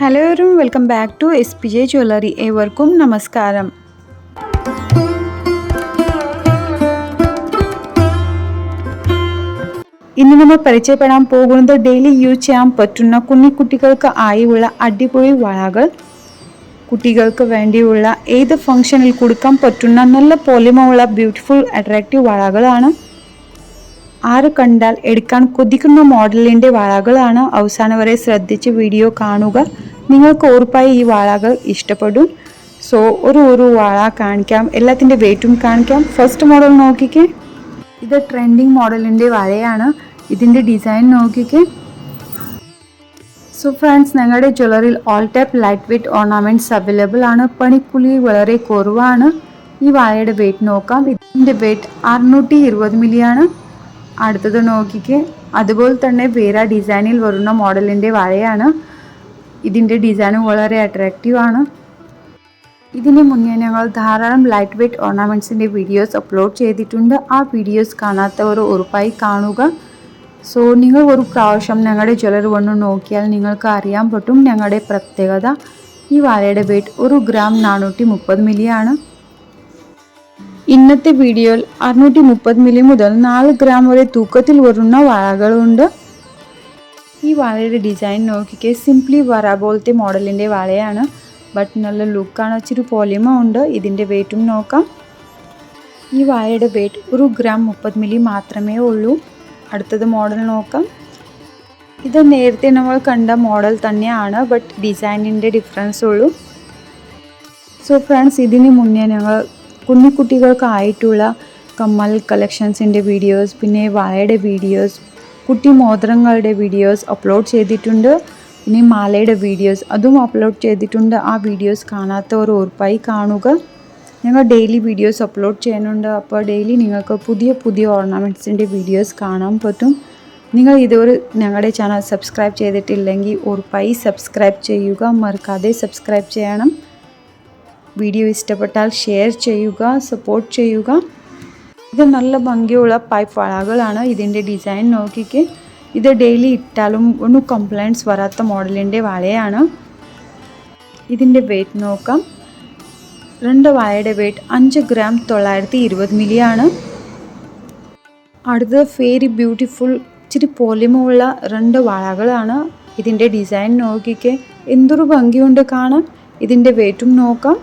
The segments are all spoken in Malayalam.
Hello everyone welcome back to S P J jewellery ഏവർക്കും നമസ്കാരം. ഇന്ന് നമ്മൾ പരിചയപ്പെടാൻ പോകുന്നത് ഡെയിലി യൂസ് ചെയ്യാൻ പറ്റുന്ന കുഞ്ഞിക്കുട്ടികൾക്ക് ആയുള്ള അടിപൊളി വളകൾ കുട്ടികൾക്ക് വേണ്ടിയുള്ള ഏത് ഫംഗ്ഷനിൽ കൊടുക്കാൻ പറ്റുന്ന നല്ല പോലിമുള്ള ബ്യൂട്ടിഫുൾ അട്രാക്റ്റീവ് വളകളാണ്. ആര് കണ്ടാൽ എടുക്കാൻ കൊതിക്കുന്ന മോഡലിന്റെ വളകളാണ്. അവസാനം വരെ ശ്രദ്ധിച്ച് വീഡിയോ കാണുക. നിങ്ങൾക്ക് ഉറപ്പായി ഈ വാഴകൾ ഇഷ്ടപ്പെടും. സോ ഒരു ഒരു വാഴ കാണിക്കാം. എല്ലാത്തിന്റെ വെയിറ്റും കാണിക്കാം. ഫസ്റ്റ് മോഡൽ നോക്കിക്കേ. ഇത് ട്രെൻഡിങ് മോഡലിന്റെ വാഴയാണ് ഇതിന്റെ ഡിസൈൻ നോക്കിക്കേ. സോ ഫ്രണ്ട്സ് ഞങ്ങളുടെ ജ്വല്ലറിയിൽ all type light weight ornaments available ആണ്. പണിക്കുലി വളരെ കുറവാണ്. ഈ വാഴയുടെ വെയിറ്റ് നോക്കാം. ഇതിന്റെ വെയിറ്റ് അറുന്നൂറ്റി ഇരുപത് മില്ലിയാണ് അടുത്തത് നോക്കിക്കേ. അതുപോലെ തന്നെ വേറെ ഡിസൈനിൽ വരുന്ന മോഡലിന്റെ വാഴയാണ് ഇതിന്റെ ഡിസൈനും വളരെ അട്രാക്റ്റീവ് ആണ്. ഇതിന് മുന്നേ ഞങ്ങൾ ധാരാളം ലൈറ്റ് വെയ്റ്റ് ഓർണമെന്റ്സിന്റെ വീഡിയോസ് അപ്ലോഡ് ചെയ്തിട്ടുണ്ട്. ആ വീഡിയോസ് കാണാത്തവർ ഉറപ്പായി കാണുക. സോ നിങ്ങൾ ഒരു പ്രാവശ്യം ഞങ്ങളുടെ ജ്വല്ലറി വന്ന് നോക്കിയാൽ നിങ്ങൾക്ക് അറിയാൻ പറ്റും ഞങ്ങളുടെ പ്രത്യേകത. ഈ വാലയുടെ വെയിറ്റ് ഒരു ഗ്രാം നാനൂറ്റി മുപ്പത് മില്ലിയാണ് ഇന്നത്തെ വീഡിയോയിൽ അറുന്നൂറ്റി മുപ്പത് മില്ലി മുതൽ നാല് ഗ്രാം വരെ തൂക്കത്തിൽ വരുന്ന വാഴകളുണ്ട് ഈ വളയുടെ ഡിസൈൻ നോക്കിക്കേ സിംപ്ലി വറ പോലത്തെ മോഡലിന്റെ വളയാണ്. ബട്ട് നല്ല ലുക്കാണ് ഇച്ചിരി പോലിമ ഉണ്ട്. ഇതിന്റെ വെയിറ്റും നോക്കാം. ഈ വളയുടെ വെയിറ്റ് ഒരു ഗ്രാം മുപ്പത് മില്ലി മാത്രമേ ഉള്ളൂ. അടുത്തത് മോഡൽ നോക്കാം. ഇത് നേരത്തെ നമ്മൾ കണ്ട മോഡൽ തന്നെയാണ് ബട്ട് ഡിസൈനിന്റെ ഡിഫറൻസ് ഉള്ളൂ. സോ ഫ്രണ്ട്സ് ഇതിന് മുന്നേ ഞങ്ങൾ കുഞ്ഞിക്കുട്ടികൾക്കായിട്ടുള്ള കമ്മൽ കളക്ഷൻസിന്റെ വീഡിയോസ് പിന്നെ വളയുടെ വീഡിയോസ് കുട്ടി മോതിരങ്ങളുടെ വീഡിയോസ് അപ്ലോഡ് ചെയ്തിട്ടുണ്ട്. പിന്നെ മാലയുടെ വീഡിയോസ് അതും അപ്ലോഡ് ചെയ്തിട്ടുണ്ട്. ആ വീഡിയോസ് കാണാത്തവർ ഉറപ്പായി കാണുക. ഞങ്ങൾ ഡെയിലി വീഡിയോസ് അപ്ലോഡ് ചെയ്യുന്നുണ്ട്. അപ്പോൾ ഡെയിലി നിങ്ങൾക്ക് പുതിയ പുതിയ ഓർണമെന്റ്സിന്റെ വീഡിയോസ് കാണാൻ പറ്റും. നിങ്ങൾ ഇതുവരെ ഞങ്ങളുടെ ചാനൽ സബ്സ്ക്രൈബ് ചെയ്തിട്ടില്ലെങ്കിൽ ഉറപ്പായി സബ്സ്ക്രൈബ് ചെയ്യുക. മറക്കാതെ സബ്സ്ക്രൈബ് ചെയ്യണം. വീഡിയോ ഇഷ്ടപ്പെട്ടാൽ ഷെയർ ചെയ്യുക സപ്പോർട്ട് ചെയ്യുക. ഇത് നല്ല ഭംഗിയുള്ള പൈപ്പ് വളകളാണ് ഇതിന്റെ ഡിസൈൻ നോക്കിക്ക് ഇത് ഡെയിലി ഇട്ടാലും ഒന്നും കംപ്ലൈന്റ്സ് വരാത്ത മോഡലിന്റെ വളയാണ്. ഇതിന്റെ വെയിറ്റ് നോക്കാം. രണ്ട് വളയുടെ വെയിറ്റ് അഞ്ച് ഗ്രാം തൊള്ളായിരത്തി ഇരുപത് മില്ലിയാണ് അടുത്ത വെരി ബ്യൂട്ടിഫുൾ ഇച്ചിരി പോലിമുള്ള രണ്ട് വളകളാണ് ഇതിന്റെ ഡിസൈൻ നോക്കിക്ക് എന്തൊരു ഭംഗിയുണ്ട് കാണാൻ. ഇതിന്റെ വെയിറ്റും നോക്കാം.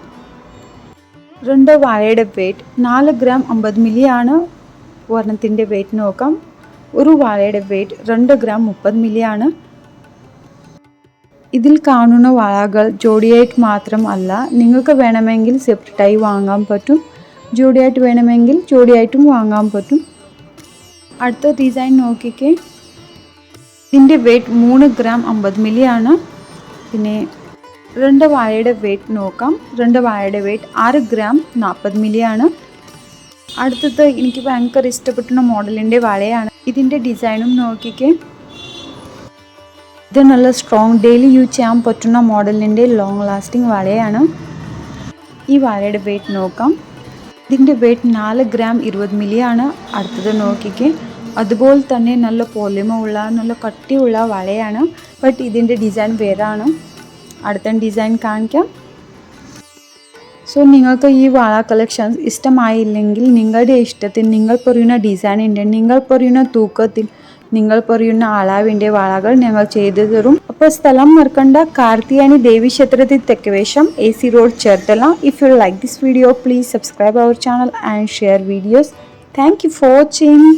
രണ്ട് വാഴയുടെ വെയിറ്റ് നാല് ഗ്രാം അമ്പത് മില്ലിയാണ്. ഒരെണ്ണത്തിന്റെ വെയിറ്റ് നോക്കാം. ഒരു വാഴയുടെ വെയിറ്റ് രണ്ട് ഗ്രാം മുപ്പത് മില്ലിയാണ്. ഇതിൽ കാണുന്ന വാഴകൾ ജോഡിയായിട്ട് മാത്രം അല്ല. നിങ്ങൾക്ക് വേണമെങ്കിൽ സെപ്പറേറ്റായി വാങ്ങാൻ പറ്റും. ജോഡിയായിട്ട് വേണമെങ്കിൽ ജോഡിയായിട്ടും വാങ്ങാൻ പറ്റും. അടുത്ത ഡിസൈൻ നോക്കിക്കേ. ഇതിന്റെ വെയിറ്റ് മൂന്ന് ഗ്രാം അമ്പത് മില്ലിയാണ്. പിന്നെ രണ്ട് വാഴയുടെ വെയിറ്റ് നോക്കാം. രണ്ട് വാഴയുടെ വെയിറ്റ് ആറ് ഗ്രാം നാൽപ്പത് മില്ലിയാണ്. അടുത്തത് എനിക്ക് ഭയങ്കര ഇഷ്ടപ്പെട്ടുന്ന മോഡലിന്റെ വളയാണ് ഇതിന്റെ ഡിസൈനും നോക്കിക്കേ. ഇത് നല്ല സ്ട്രോങ് ഡെയിലി യൂസ് ചെയ്യാൻ പറ്റുന്ന മോഡലിന്റെ ലോങ് ലാസ്റ്റിംഗ് വളയാണ് ഈ വാഴയുടെ വെയിറ്റ് നോക്കാം. ഇതിന്റെ വെയിറ്റ് നാല് ഗ്രാം ഇരുപത് മില്ലിയാണ്. അടുത്തത് നോക്കിക്കേ. അതുപോലെ തന്നെ നല്ല പൊലിമുള്ള നല്ല കട്ടിയുള്ള വളയാണ് ബട്ട് ഇതിന്റെ ഡിസൈൻ വേറാണ്. അടുത്ത ഡിസൈൻ കാണിക്കാം. സോ നിങ്ങൾക്ക് ഈ വള കളക്ഷൻസ് ഇഷ്ടമായില്ലെങ്കിൽ നിങ്ങളുടെ ഇഷ്ടത്തിൽ നിങ്ങൾ പറയുന്ന ഡിസൈനിന്റെ നിങ്ങൾ പറയുന്ന തൂക്കത്തിൽ നിങ്ങൾ പറയുന്ന അളവിന്റെ വളകൾ ഞങ്ങൾ ചെയ്തു തരും. അപ്പോൾ സ്ഥലം മറക്കണ്ട. കാർത്തിയാനി ദേവി ക്ഷേത്രത്തിൽ തെക്കുവേശം A C road Cherthala. If you like this video please subscribe our channel and share videos thank you for watching